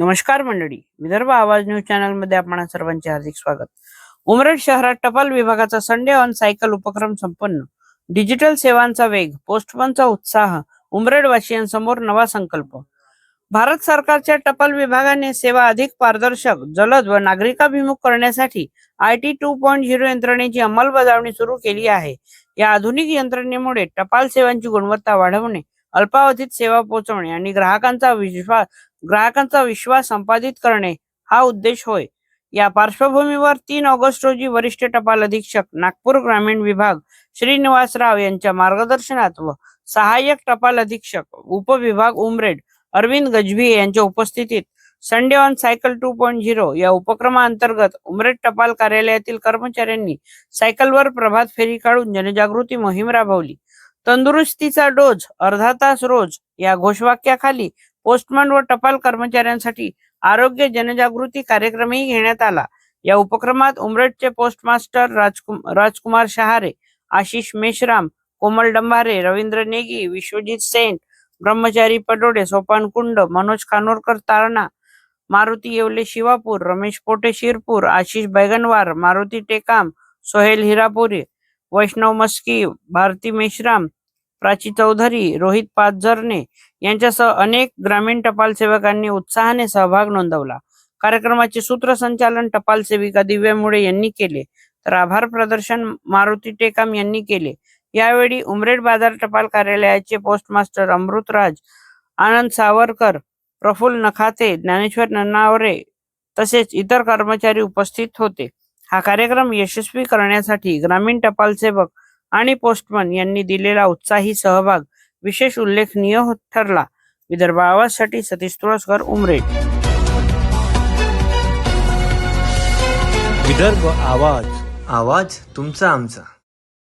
नमस्कार मंडळी. विदर्भ आवाज न्यूज चॅनलमध्ये आपण सर्वांचे हार्दिक स्वागत. उमरेड शहरात टपाल विभागाचा संडे ऑन सायकल उपक्रम संपन्न. डिजिटल सेवांचा वेग पोस्टमनचा उत्साह उमरेड वासियांसमोर नवा संकल्प. भारत सरकारच्या टपाल विभागाने सेवा अधिक पारदर्शक जलद व नागरिकाभिमुख करण्यासाठी I T two point zero यंत्रणेची अंमलबजावणी सुरू केली आहे. या आधुनिक यंत्रणेमुळे टपाल सेवांची गुणवत्ता वाढवणे अल्पावधीत सेवा पोहोचवणे आणि ग्राहकांचा विश्वास ग्राहकांचा विश्वास संपादित करणे हा उद्देश होय. या पार्श्वभूमीवर तीन ऑगस्ट रोजी वरिष्ठ टपाल अधीक्षक नागपूर ग्रामीण विभाग श्रीनिवासराव यांच्या मार्गदर्शनात व सहाय्यक टपाल अधीक्षक उपविभाग उमरेड अरविंद गजभिये यांच्या उपस्थितीत Sunday on cycle two point zero या उपक्रमाअंतर्गत उमरेड टपाल कार्यालयातील कर्मचाऱ्यांनी सायकलवर प्रभात फेरी काढून जनजागृती मोहीम राबवली. तंदुरुस्तीचा डोज अर्धा तास रोज या घोषवाक्याखाली पोस्टमन व टपाल कर्मचाऱ्यांसाठी आरोग्य जनजागृती कार्यक्रमही घेण्यात आला. या उपक्रमात उमरटचे पोस्टमास्टर राजकुम राजकुमार शहारे आशिष मेश्राम कोमल डंभारे रवींद्र नेगी विश्वजित सेन ब्रह्मचारी पडोडे सोपान कुंड मनोज खानोरकर तारणा मारुती येवले शिवापूर रमेश पोटे शिरपूर आशिष बैगनवार मारुती टेकाम सोहेल हिरापुरी वैष्णव मस्की भारती मेश्राम प्राची चौधरी रोहित पाचझरणे यांच्यासह अनेक ग्रामीण टपाल सेवकांनी उत्साहाने सहभाग नोंदवला. कार्यक्रमाचे सूत्रसंचालन टपाल सेविका दिव्या मुळे यांनी केले तर आभार प्रदर्शन मारुती टेकाम यांनी केले. यावेळी उमरेड बाजार टपाल कार्यालयाचे पोस्टमास्टर अमृतराज आनंद सावरकर प्रफुल्ल नखाते ज्ञानेश्वर नन्नावरे तसेच इतर कर्मचारी उपस्थित होते. हा कार्यक्रम यशस्वी करण्यासाठी ग्रामीण टपाल सेवक आणि पोस्टमन यांनी दिलेला उत्साही सहभाग विशेष उल्लेखनीय हो- ठरला. विदर्भ आवाजसाठी सतीश तुळसकर उमरे. विदर्भ आवाज. आवाज तुमचा आमचा.